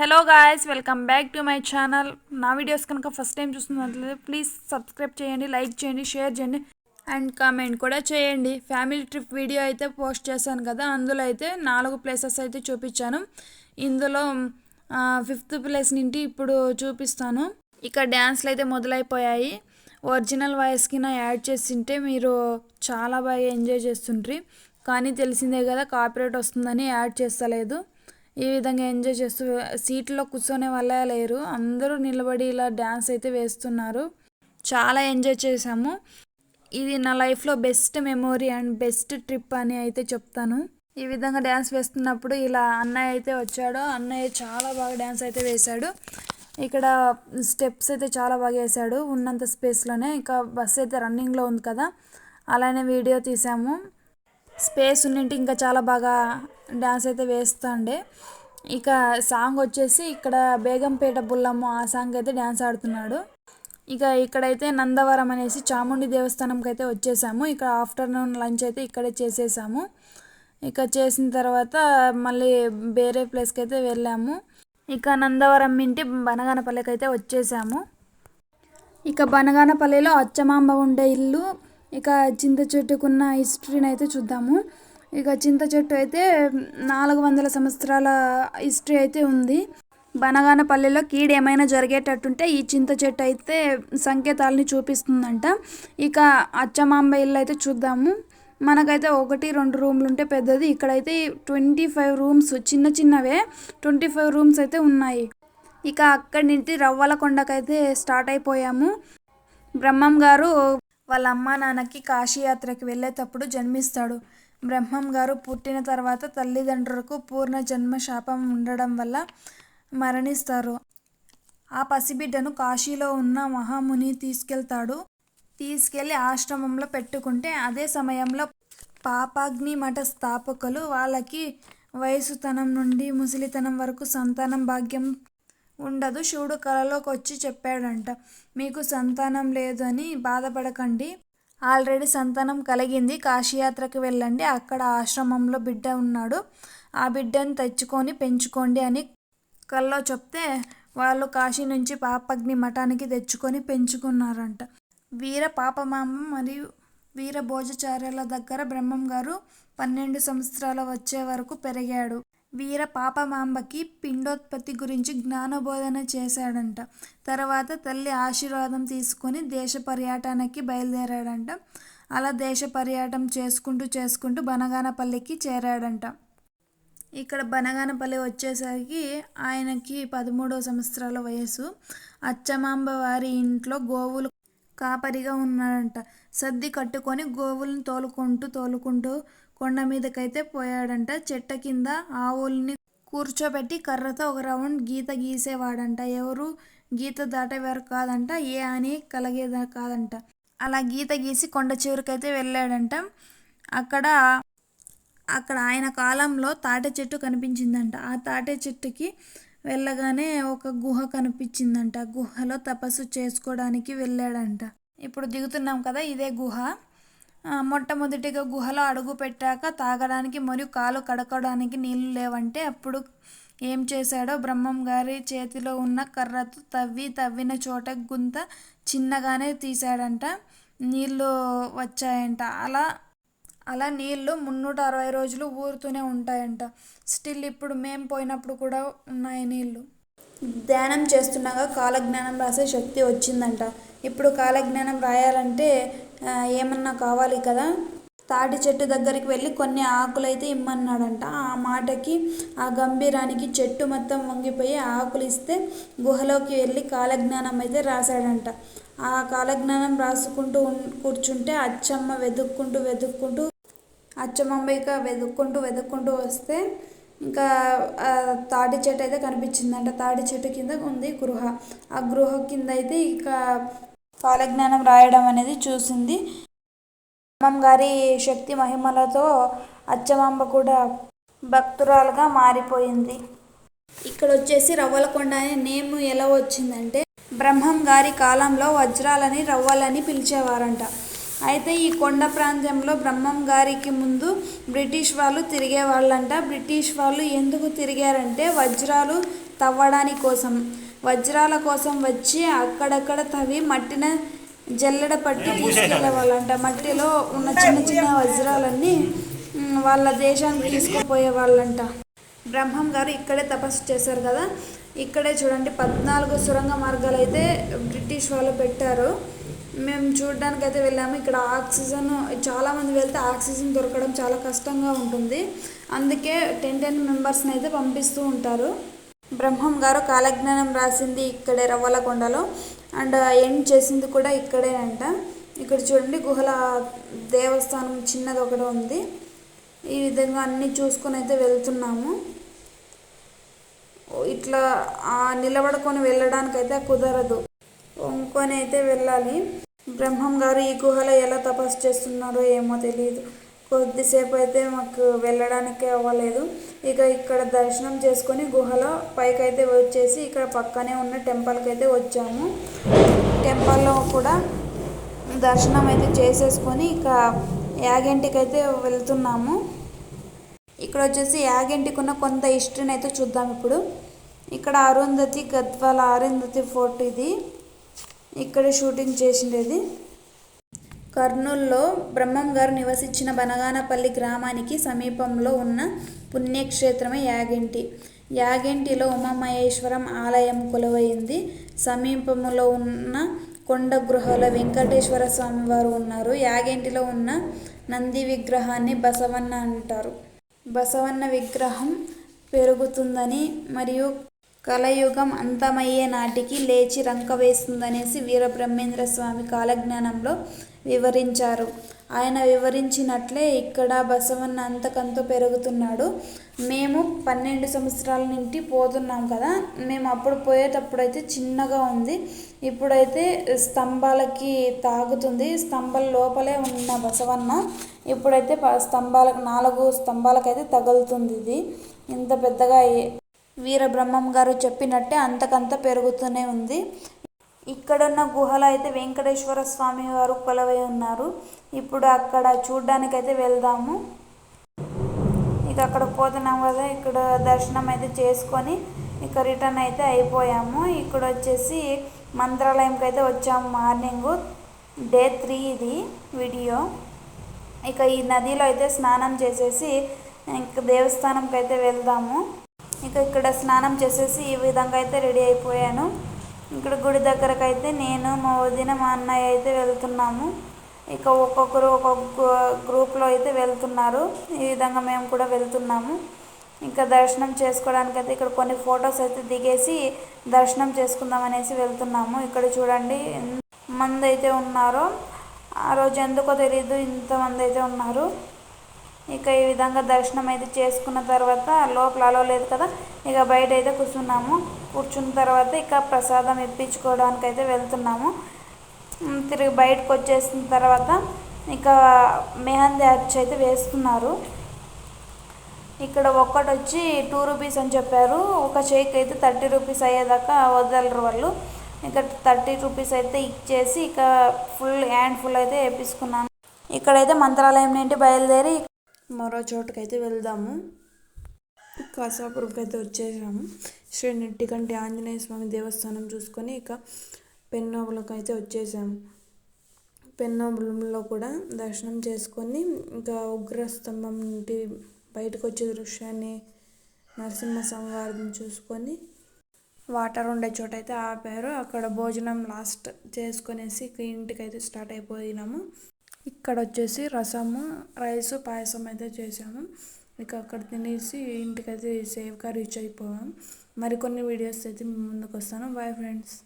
Hello guys welcome back to my channel నా videos కనుక first time చూస్తున్నట్లయితే please subscribe చేయండి లైక్ చేయండి షేర్ చేయండి అండ్ కామెంట్ కూడా చేయండి. ఫ్యామిలీ ట్రిప్ వీడియో అయితే పోస్ట్ చేశాను కదా. అందులో అయితే నాలుగు ప్లేసెస్ అయితే చూపించాను. ఇందులో ఫిఫ్త్ ప్లేస్ నుండి ఇప్పుడు చూపిస్తాను. ఇక్కడ డ్యాన్స్లు అయితే మొదలైపోయాయి. ఒరిజినల్ వాయిస్కి నా యాడ్ చేసింటే మీరు చాలా బాగా ఎంజాయ్ చేస్తుండ్రి. కానీ తెలిసిందే కదా కాపీరేట్ వస్తుందని యాడ్ చేస్తలేదు. ఈ విధంగా ఎంజాయ్ చేస్తూ సీట్లో కూర్చొనే వాళ్ళే లేరు. అందరూ నిలబడి ఇలా డ్యాన్స్ అయితే వేస్తున్నారు. చాలా ఎంజాయ్ చేశాము. ఇది నా లైఫ్లో best memory and best trip అని అయితే చెప్తాను. ఈ విధంగా డ్యాన్స్ వేస్తున్నప్పుడు ఇలా అన్నయ్య అయితే వచ్చాడు. అన్నయ్య చాలా బాగా డ్యాన్స్ అయితే వేశాడు. ఇక్కడ స్టెప్స్ అయితే చాలా బాగా వేశాడు. ఉన్నంత స్పేస్లోనే. ఇంకా బస్ అయితే రన్నింగ్లో ఉంది కదా. అలానే వీడియో తీసాము స్పేస్ ఉన్నింటి ఇంకా చాలా బాగా డ్యాన్స్ అయితే వేస్తుండే. ఇక సాంగ్ వచ్చేసి ఇక్కడ బేగంపేట బుల్లమ్మ ఆ సాంగ్ అయితే డ్యాన్స్ ఆడుతున్నాడు. ఇక ఇక్కడైతే నందవరం అనేసి చాముండి దేవస్థానంకి అయితే వచ్చేసాము. ఇక్కడ ఆఫ్టర్నూన్ లంచ్ అయితే ఇక్కడే చేసేసాము. ఇక చేసిన తర్వాత మళ్ళీ వేరే ప్లేస్కి అయితే వెళ్ళాము. ఇక నందవరం ఇంటి బనగానపల్లికి అయితే వచ్చేసాము. ఇక బనగానపల్లిలో అచ్చమాంబ ఉండే ఇల్లు ఇక చింత చెట్టుకున్న హిస్టరీని అయితే చూద్దాము. ఇక చింత చెట్టు అయితే నాలుగు వందల సంవత్సరాల హిస్టరీ అయితే ఉంది. బనగానపల్లిలో కీడు ఏమైనా జరిగేటట్టుంటే ఈ చింత చెట్టు అయితే సంకేతాలని చూపిస్తుందంట. ఇక అచ్చమాంబ ఇల్లు అయితే చూద్దాము. మనకైతే ఒకటి రెండు రూమ్లు ఉంటే పెద్దది. ఇక్కడైతే ట్వంటీ ఫైవ్ రూమ్స్ చిన్న చిన్నవే ట్వంటీ ఫైవ్ రూమ్స్ అయితే ఉన్నాయి. ఇక అక్కడి నుంచి రవ్వల కొండకైతే స్టార్ట్ అయిపోయాము. బ్రహ్మం గారు వాళ్ళ అమ్మా నాన్నకి కాశీయాత్రకి వెళ్ళేటప్పుడు జన్మిస్తాడు. బ్రహ్మం గారు పుట్టిన తర్వాత తల్లిదండ్రులకు పూర్ణ జన్మ శాపం ఉండడం వల్ల మరణిస్తారు. ఆ పసిబిడ్డను కాశీలో ఉన్న మహాముని తీసుకెళ్తాడు. తీసుకెళ్ళి ఆశ్రమంలో పెట్టుకుంటే అదే సమయంలో పాపాగ్ని మఠ స్థాపకులు వాళ్ళకి వయసుతనం నుండి ముసలితనం వరకు సంతానం భాగ్యం ఉండదు. శివుడు కలలోకి వచ్చి చెప్పాడంట మీకు సంతానం లేదు అని బాధపడకండి. ఆల్రెడీ సంతానం కలిగింది. కాశీయాత్రకు వెళ్ళండి. అక్కడ ఆశ్రమంలో బిడ్డ ఉన్నాడు. ఆ బిడ్డను తెచ్చుకొని పెంచుకోండి అని కల్లో చెప్తే వాళ్ళు కాశీ నుంచి పాపగ్ని మఠానికి తెచ్చుకొని పెంచుకున్నారంట. వీర పాపమామ మరియు వీర భోజచార్యుల దగ్గర బ్రహ్మం గారు పన్నెండు సంవత్సరాల వచ్చే వరకు పెరిగాడు. వీర పాపమాంబకి పిండోత్పత్తి గురించి జ్ఞానబోధన చేశాడంట. తర్వాత తల్లి ఆశీర్వాదం తీసుకొని దేశ పర్యాటనకి బయలుదేరాడంట. అలా దేశ పర్యాటం చేసుకుంటూ చేసుకుంటూ బనగానపల్లికి చేరాడంట. ఇక్కడ బనగానపల్లి వచ్చేసరికి ఆయనకి పదమూడో సంవత్సరాల వయసు. అచ్చమాంబ వారి ఇంట్లో గోవులు కాపరిగా ఉన్నాడంట సర్ది కట్టుకొని గోవులను తోలుకుంటూ తోలుకుంటూ కొండ మీదకైతే పోయాడంట. చెట్ట కింద ఆవుల్ని కూర్చోబెట్టి కర్రతో ఒక రౌండ్ గీత గీసేవాడంట. ఎవరు? గీత దాటేవారు కాదంట. ఏ అని కలిగేది కాదంట. అలా గీత గీసి కొండ చివరికైతే వెళ్ళాడంట. అక్కడ అక్కడ ఆయన కాలంలో తాటి చెట్టు కనిపించిందంట. ఆ తాటి చెట్టుకి వెళ్ళగానే ఒక గుహ కనిపించిందంట. గుహలో తపస్సు చేసుకోవడానికి వెళ్ళాడంట. ఇప్పుడు దిగుతున్నాం కదా ఇదే గుహ. మొట్టమొదటిగా గుహలో అడుగు పెట్టాక తాగడానికి మరియు కాలు కడకడానికి నీళ్ళు లేవంటే అప్పుడు ఏం చేశాడో బ్రహ్మం గారి చేతిలో ఉన్న కర్రతో తవ్వి తవ్విన చోట గుంత చిన్నగానే తీశాడంట. నీళ్ళు వచ్చాయంట. అలా అలా నీళ్ళు మున్నూట అరవై రోజులు ఊరుతూనే ఉంటాయంట. స్టిల్ ఇప్పుడు మేం పోయినప్పుడు కూడా ఉన్నాయి నీళ్ళు ధ్యానం చేస్తుండగా కాలజ్ఞానం రాసే శక్తి వచ్చిందంట. ఇప్పుడు కాలజ్ఞానం రాయాలంటే ఏమన్నా కావాలి కదా? తాటి చెట్టు దగ్గరికి వెళ్ళి కొన్ని ఆకులైతే ఇమ్మన్నాడంట. ఆ మాటకి ఆ గంభీరానికి చెట్టు మొత్తం వంగిపోయి ఆకులు ఇస్తే గుహలోకి వెళ్ళి కాలజ్ఞానం అయితే రాశాడంట. ఆ కాలజ్ఞానం రాసుకుంటూ కూర్చుంటే అచ్చమ్మ వెతుక్కుంటూ వెతుక్కుంటూ అచ్చమ్మ ఇక వెతుక్కుంటూ వెతుక్కుంటూ వస్తే ఇంకా తాటి చెట్టు అయితే కనిపించిందంట. తాటి చెట్టు కింద ఉంది గృహ. ఆ గృహ కింద అయితే ఇక కాలజ్ఞానం రాయడం అనేది చూసింది. అమ్మమ్మ గారి శక్తి మహిమలతో అచ్చమాంబ కూడా భక్తురాలుగా మారిపోయింది. ఇక్కడ వచ్చేసి రవ్వలకొండ అనే నేమ్ ఎలా వచ్చిందంటే బ్రహ్మం గారి కాలంలో వజ్రాలని రవ్వలని పిలిచేవారంట. అయితే ఈ కొండ ప్రాంతంలో బ్రహ్మం గారికి ముందు బ్రిటిష్ వాళ్ళు తిరిగేవాళ్ళంట. బ్రిటిష్ వాళ్ళు ఎందుకు తిరిగారంటే వజ్రాలు తవ్వడానికి కోసం వజ్రాల కోసం వచ్చి అక్కడక్కడ తవ్వి మట్టిన జల్లెడ పట్టి తీసుకెళ్ళే వాళ్ళంట మట్టిలో ఉన్న చిన్న చిన్న వజ్రాలన్నీ వాళ్ళ దేశానికి తీసుకుపోయే వాళ్ళంట బ్రహ్మం గారు ఇక్కడే తపస్సు చేశారు కదా. ఇక్కడే చూడండి పద్నాలుగు సొరంగ మార్గాలు అయితే బ్రిటిష్ వాళ్ళు పెట్టారు. మేము చూడడానికి అయితే వెళ్ళాము. ఇక్కడ ఆక్సిజన్ చాలామంది వెళ్తే ఆక్సిజన్ దొరకడం చాలా కష్టంగా ఉంటుంది. అందుకే టెన్ టెన్ మెంబర్స్ని అయితే పంపిస్తూ ఉంటారు. బ్రహ్మం గారు కాలజ్ఞానం రాసింది ఇక్కడే రవ్వలకొండలో. అండ్ ఎండ్ చేసింది కూడా ఇక్కడేనంట. ఇక్కడ చూడండి గుహల దేవస్థానం చిన్నది ఒకటి ఉంది. ఈ విధంగా అన్నీ చూసుకొని అయితే వెళ్తున్నాము. ఇట్లా నిలబడుకొని వెళ్ళడానికి అయితే కుదరదు. వంకొని అయితే వెళ్ళాలి. బ్రహ్మం గారు ఈ గుహలో ఎలా తపస్సు చేస్తున్నారో ఏమో తెలియదు కొద్దిసేపు అయితే మాకు వెళ్ళడానికి అవ్వలేదు. ఇక ఇక్కడ దర్శనం చేసుకొని గుహలో పైకి అయితే వచ్చేసి ఇక్కడ పక్కనే ఉన్న టెంపుల్కి అయితే వచ్చాము. టెంపుల్లో కూడా దర్శనం అయితే చేసేసుకొని ఇక యాగంటికి అయితే వెళ్తున్నాము. ఇక్కడ వచ్చేసి యాగంటికి ఉన్న కొంత హిస్టరీని అయితే చూద్దాం ఇప్పుడు. ఇక్కడ అరుంధతి గద్వాల అరుంధతి ఫోర్ట్ ఇది. ఇక్కడ షూటింగ్ చేసిండేది. కర్నూల్లో బ్రహ్మం గారు నివసించిన బనగానపల్లి గ్రామానికి సమీపంలో ఉన్న పుణ్యక్షేత్రమే యాగంటి. యాగంటిలో ఉమామహేశ్వరం ఆలయం కొలువైంది. సమీపంలో ఉన్న కొండ గృహలో వెంకటేశ్వర స్వామి వారు ఉన్నారు. యాగంటిలో ఉన్న నంది విగ్రహాన్ని బసవన్న అంటారు. బసవన్న విగ్రహం పెరుగుతుందని మరియు కలయుగం అంతమయ్యే నాటికి లేచి రంక వేస్తుందనేసి వీరబ్రహ్మేంద్ర స్వామి కాలజ్ఞానంలో వివరించారు. ఆయన వివరించినట్లే ఇక్కడ బసవన్న అంతకంత పెరుగుతున్నాడు. మేము పన్నెండు సంవత్సరాల నుండి పోతున్నాం కదా మేము అప్పుడు పోయేటప్పుడు అయితే చిన్నగా ఉంది. ఇప్పుడైతే స్తంభాలకి తాగుతుంది. స్తంభాల లోపలే ఉన్న బసవన్న ఇప్పుడైతే ప- స్తంభాలకు నాలుగు స్తంభాలకైతే తగులుతుంది ఇది. ఇంత పెద్దగా వీరబ్రహ్మం గారు చెప్పినట్టే అంతకంత పెరుగుతూనే ఉంది. ఇక్కడున్న గుహలో అయితే వెంకటేశ్వర స్వామి వారు కొలవై ఉన్నారు. ఇప్పుడు అక్కడ చూడ్డానికైతే వెళ్దాము. ఇక అక్కడ పోతున్నాం కదా ఇక్కడ దర్శనం అయితే చేసుకొని ఇక రిటర్న్ అయితే అయిపోయాము. ఇక్కడ వచ్చేసి మంత్రాలయంకి అయితే వచ్చాము మార్నింగ్. డే త్రీ ఇది వీడియో. ఇక ఈ నదిలో అయితే స్నానం చేసేసి ఇంక దేవస్థానంకి అయితే వెళ్దాము. ఇక ఇక్కడ స్నానం చేసేసి ఈ విధంగా అయితే రెడీ అయిపోయాను. ఇక్కడ గుడి దగ్గరకు అయితే నేను మా వదిన మా అన్నయ్య అయితే వెళ్తున్నాము. ఇక ఒక్కొక్కరు ఒక్కొక్క గ్రూప్లో అయితే వెళ్తున్నారు. ఈ విధంగా మేము కూడా వెళ్తున్నాము. ఇంకా దర్శనం చేసుకోవడానికి అయితే ఇక్కడ కొన్ని ఫొటోస్ అయితే దిగేసి దర్శనం చేసుకుందాం అనేసి వెళ్తున్నాము. ఇక్కడ చూడండి మంది అయితే ఉన్నారో. ఆ రోజు ఎందుకో తెలియదు ఇంతమంది అయితే ఉన్నారు. ఇక ఈ విధంగా దర్శనం అయితే చేసుకున్న తర్వాత లోపల అలో లేదు కదా ఇక బయట అయితే కూర్చున్నాము. కూర్చున్న తర్వాత ఇక ప్రసాదం ఇప్పించుకోవడానికి అయితే వెళ్తున్నాము. తిరిగి బయటకు వచ్చేసిన తర్వాత ఇక మెహందీ అచ్చు అయితే వేస్తున్నారు. ఇక్కడ ఒక్కటి వచ్చి టూ రూపీస్ అని చెప్పారు. ఒక షేక్ అయితే థర్టీ రూపీస్ అయ్యేదాకా వదలరు వాళ్ళు. ఇక థర్టీ రూపీస్ అయితే ఇచ్చేసి ఇక ఫుల్ హ్యాండ్ ఫుల్ అయితే వేపించుకున్నాను. ఇక్కడైతే మంత్రాలయం నుండి బయలుదేరి మరో చోటుకైతే వెళ్దాము. కాసాపురంకి అయితే వచ్చేసాము. శ్రీ నెట్టికంటి ఆంజనేయ స్వామి దేవస్థానం చూసుకొని ఇక పెన్నోబులకు అయితే వచ్చేసాము. పెన్నోబులంలో కూడా దర్శనం చేసుకొని ఇంకా ఉగ్రస్తంభం నుండి బయటకు వచ్చే దృశ్యాన్ని నరసింహస్వామి వారిని చూసుకొని వాటర్ ఉండే చోట అయితే ఆపారు. అక్కడ భోజనం లాస్ట్ చేసుకొనేసి ఇక ఇంటికి అయితే స్టార్ట్ అయిపోయినాము. ఇక్కడ వచ్చేసి రసము రైస్ పాయసం అయితే చేసాము. ఇక అక్కడ తినేసి ఇంటికైతే సేఫ్గా రీచ్ అయిపోయాం మరికొన్ని వీడియోస్ అయితే ముందుకు వస్తాను బాయ్ ఫ్రెండ్స్